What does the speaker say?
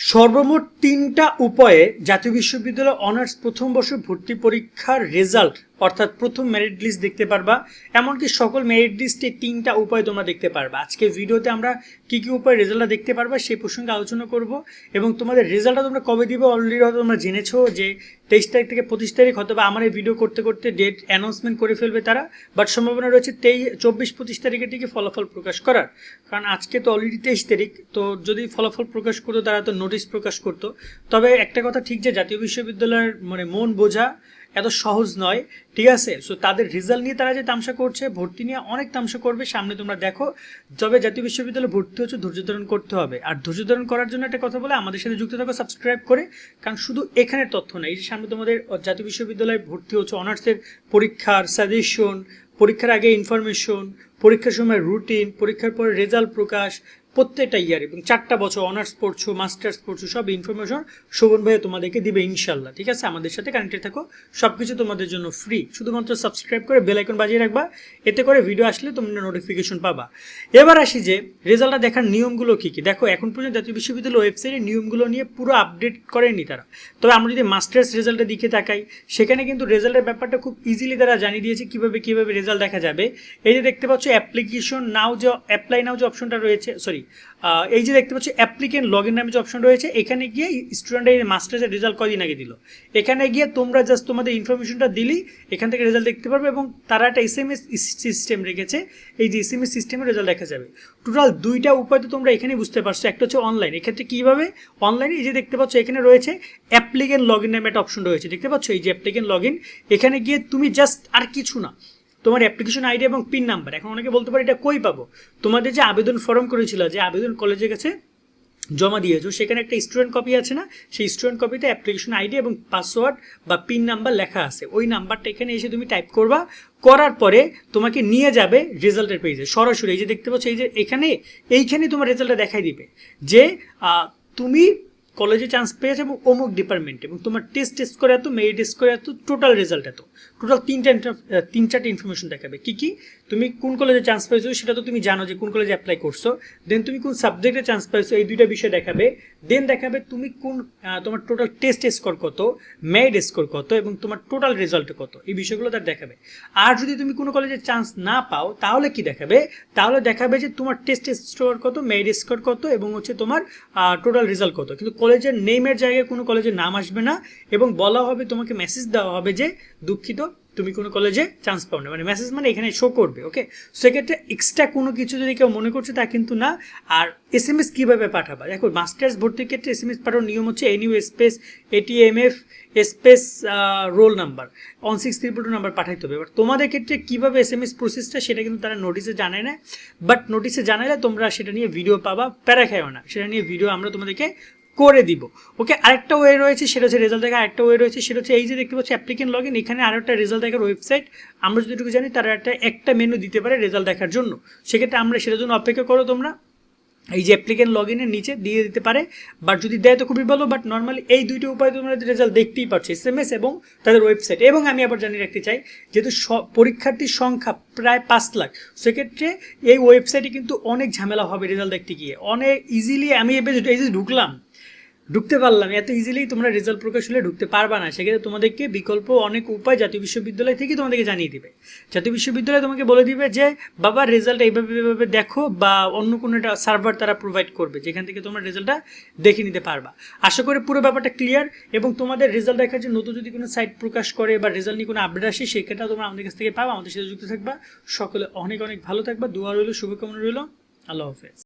সর্বমোট তিনটা উপায়ে জাতীয় বিশ্ববিদ্যালয় অনার্স প্রথম বর্ষ ভর্তি পরীক্ষার রেজাল্ট অর্থাৎ প্রথম মেরিট লিস্ট দেখতে পারবা। এমনকি সকল মেরিট লিস্টে তিনটা উপায় তোমরা দেখতে পারবা। আজকে ভিডিওতে আমরা কি কি উপায় রেজাল্টটা দেখতে পারবা সেই প্রসঙ্গে আলোচনা করব এবং তোমাদের রেজাল্টটা তোমরা কবে দিবে অলরেডি হয়তো তোমরা জেনেছো যে তেইশ তারিখ থেকে পঁচিশ তারিখ হয়তো বা আমার এই ভিডিও করতে করতে ডেট অ্যানাউন্সমেন্ট করে ফেলবে তারা। বাট সম্ভাবনা রয়েছে তেইশ, চব্বিশ, পঁচিশ তারিখের দিকে ফলাফল প্রকাশ করার। কারণ আজকে তো অলরেডি তেইশ তারিখ, তো যদি ফলাফল প্রকাশ করতো তারা তো নোটিশ প্রকাশ করতো। তবে একটা কথা ঠিক যে জাতীয় বিশ্ববিদ্যালয়ের মানে মন বোঝা এত সহজ নয়। ঠিক আছে? সো তাদের রেজাল্ট নিয়ে তারা যে তামসা করছে, ভর্তি নিয়ে অনেক তামসা করবে। সামনে তোমরা দেখো তবে জাতীয় বিশ্ববিদ্যালয়ে ভর্তি হচ্ছে, ধৈর্য ধারণ করতে হবে। আর ধৈর্য ধারণ করার জন্য একটা কথা বলে আমাদের সাথে যুক্ত থাকো সাবস্ক্রাইব করে। কারণ শুধু এখানে তথ্য না, এই যে সামনে তোমাদের জাতীয় বিশ্ববিদ্যালয়ে ভর্তি হচ্ছে অনার্সের পরীক্ষার সাজেশন পরীক্ষার আগে ইনফরমেশন পরীক্ষার সময় রুটিন পরীক্ষার পরে রেজাল্ট প্রকাশ প্রত্যেকটা ইয়ার এবং চারটা বছর অনার্স পড়ছো মাস্টার্স পড়ছো, সব ইনফরমেশন শোভন ভাইয়া তোমাদেরকে দিবে ইনশাল্লাহ, ঠিক আছে? আমাদের সাথে কানেক্টেড থাকো সব কিছু তোমাদের জন্য ফ্রি শুধুমাত্র সাবস্ক্রাইব করে বেল আইকন বাজিয়ে রাখবা, এতে করে ভিডিও আসলে তোমরা নোটিফিকেশন পাবা। এবার আসি যে রেজাল্টটা দেখার নিয়মগুলো কী কী? দেখো, এখন পর্যন্ত জাতীয় বিশ্ববিদ্যালয় ওয়েবসাইটের নিয়মগুলো নিয়ে পুরো আপডেট করেনি তারা। তবে আমরা যদি মাস্টার্স রেজাল্টের দিকে তাকাই, সেখানে কিন্তু রেজাল্টের ব্যাপারটা খুব ইজিলি তারা জানিয়ে দিয়েছে কীভাবে কীভাবে রেজাল্ট দেখা যাবে। এই যে দেখতে পাচ্ছ অ্যাপ্লিকেশন নাও যে অ্যাপ্লাই নাও যে অপশনটা রয়েছে সরি এই যে দেখতে পাচ্ছ অ্যাপ্লিকেন্ট লগ ইন নামে যে অপশন রয়েছে, এখানে গিয়ে স্টুডেন্টের মাস্টার্সের রেজাল্ট কদিন আগে দিল। এখানে গিয়ে তোমরা জাস্ট তোমাদের ইনফরমেশনটা দিলি এখান থেকে রেজাল্ট দেখতে পারবে এবং তারা একটা এস এম এস সিস্টেম রেখেছে। এই যে এস এম এস সিস্টেমে রেজাল্ট দেখা যাবে। টোটাল দুইটা উপায় তো তোমরা এখানে বুঝতে পারছ। একটা হচ্ছে অনলাইন এক্ষেত্রে কীভাবে? অনলাইনে এই যে দেখতে পাচ্ছ, এখানে রয়েছে অ্যাপ্লিকেন্ট লগ ইন নামে একটা অপশন রয়েছে। দেখতে পাচ্ছ? এই যে অ্যাপ্লিকেন্ট লগ ইন এখানে গিয়ে তুমি জাস্ট আর কিছু না তোমার অ্যাপ্লিকেশন আইডি এবং পিন নাম্বার এখন অনেকে বলতে পারে, এটা কই পাবো? তোমাদের যে আবেদন ফর্ম করেছিল, যে আবেদন কলেজের কাছে জমা দিয়েছ, সেখানে একটা স্টুডেন্ট কপি আছে না? সেই স্টুডেন্ট কপিতে অ্যাপ্লিকেশন আইডি এবং পাসওয়ার্ড বা পিন নাম্বার লেখা আছে। ওই নাম্বারটা এখানে এসে তুমি টাইপ করবা। করার পরে তোমাকে নিয়ে যাবে রেজাল্টের পেজে সরাসরি এই যে দেখতে পাচ্ছ, এই যে এখানে, এইখানে তোমার রেজাল্টটা দেখাই দিবে। যে তুমি কলেজে চান্স পেয়েছে এবং অমুক ডিপার্টমেন্টে এবং তোমার টেস্ট টেস্ট করে এত মেরিট টেস্ট করে এত টোটাল রেজাল্ট এত। টোটাল তিনটা তিন চারটে ইনফরমেশন দেখাবে। কী কী? তুমি কোন কলেজে চান্স পেয়েছ সেটা তো তুমি জানো যে কোন কলেজে অ্যাপ্লাই করছ। দেন তুমি কোন সাবজেক্টে চান্স পেয়েছ এই দুইটা বিষয় দেখাবে। দেন দেখাবে তুমি কোন তোমার টোটাল টেস্ট স্কোর কত মেরিট স্কোর কত এবং তোমার টোটাল রেজাল্ট কত। এই বিষয়গুলো তার দেখাবে। আর যদি তুমি কোনো কলেজে চান্স না পাও, তাহলে কি দেখাবে? তাহলে দেখাবে যে তোমার টেস্ট স্কোর কত মেরিট স্কোর কত এবং হচ্ছে তোমার টোটাল রেজাল্ট কত। কিন্তু কলেজের নেমের জায়গায় কোনো কলেজের নাম আসবে না এবং বলা হবে, তোমাকে মেসেজ দেওয়া হবে যে, দুঃখিত, তুমি কোনো কলেজে চান্স পাও না মানে মেসেজ মানে এখানে শো করবে ওকে সেক্ষেত্রে এক্সট্রা কোনো কিছু যদি কেউ মনে করছে তা কিন্তু না। আর এস এম এস কীভাবে পাঠাবা? দেখো মাস্টার্স ভর্তির ক্ষেত্রে এস এম এস পাঠানোর নিয়ম হচ্ছে NU space ATMF space roll number one six triple two number পাঠাইতে হবে। এবার তোমাদের ক্ষেত্রে কীভাবে এস এম এস প্রসেসটা সেটা কিন্তু তারা নোটিসে জানায় না। বাট নোটিসে জানালে তোমরা সেটা নিয়ে ভিডিও পাবা, প্যারা খাইও না। সেটা নিয়ে ভিডিও আমরা তোমাদেরকে করে দিব। ওকে, আরেকটা ওয়ে রয়েছে, সেটা হচ্ছে রেজাল্ট দেখার আরেকটা ওয়ে রয়েছে, সেটা হচ্ছে এই যে দেখতে পাচ্ছি অ্যাপ্লিকেন্ট লগ ইন এখানে আরও একটা রেজাল্ট দেখার ওয়েবসাইট আমরা যতটুকু জানি, তারা একটা একটা মেনু দিতে পারে রেজাল্ট দেখার জন্য। সেক্ষেত্রে আমরা সেটার জন্য অপেক্ষা করো তোমরা। এই যে অ্যাপ্লিকেন্ট লগ ইনের নিচে দিয়ে দিতে পারে বাট যদি দেয় তো খুবই ভালো বাট নর্মালি এই দুইটি উপায় তোমরা রেজাল্ট দেখতেই পাচ্ছ এস এম এস এবং তাদের ওয়েবসাইট এবং আমি আবার জানিয়ে রাখতে চাই, যেহেতু পরীক্ষার্থীর সংখ্যা প্রায় পাঁচ লাখ, সেক্ষেত্রে এই ওয়েবসাইটে কিন্তু অনেক ঝামেলা হবে রেজাল্ট দেখতে গিয়ে। অনেক ইজিলি আমি এই যে ঢুকলাম। ঢুকতে পারলাম। এত ইজিলি তোমরা রেজাল্ট প্রকাশ হলে ঢুকতে পারবা না। সেক্ষেত্রে তোমাদেরকে বিকল্প অনেক উপায় জাতীয় বিশ্ববিদ্যালয় থেকে তোমাদেরকে জানিয়ে দিবে। জাতীয় বিশ্ববিদ্যালয় তোমাকে বলে দিবে যে, বাবা রেজাল্ট এইভাবে এইভাবে দেখো বা অন্য কোনো একটা সার্ভার তারা প্রোভাইড করবে, যেখান থেকে তোমরা রেজাল্টটা দেখে নিতে পারবা। আশা করি পুরো ব্যাপারটা ক্লিয়ার এবং তোমাদের রেজাল্ট দেখার জন্য নতুন যদি কোনো সাইট প্রকাশ করে বা রেজাল্ট নিয়ে কোনো আপডেট আসে সেক্ষেত্রে তোমরা আমাদের কাছ থেকে পাবা। আমাদের সাথে যুক্ত থাকবা। সকলে অনেক অনেক ভালো থাকবা। দোয়া রইল, শুভকামনা রইল। আল্লাহ হাফেজ।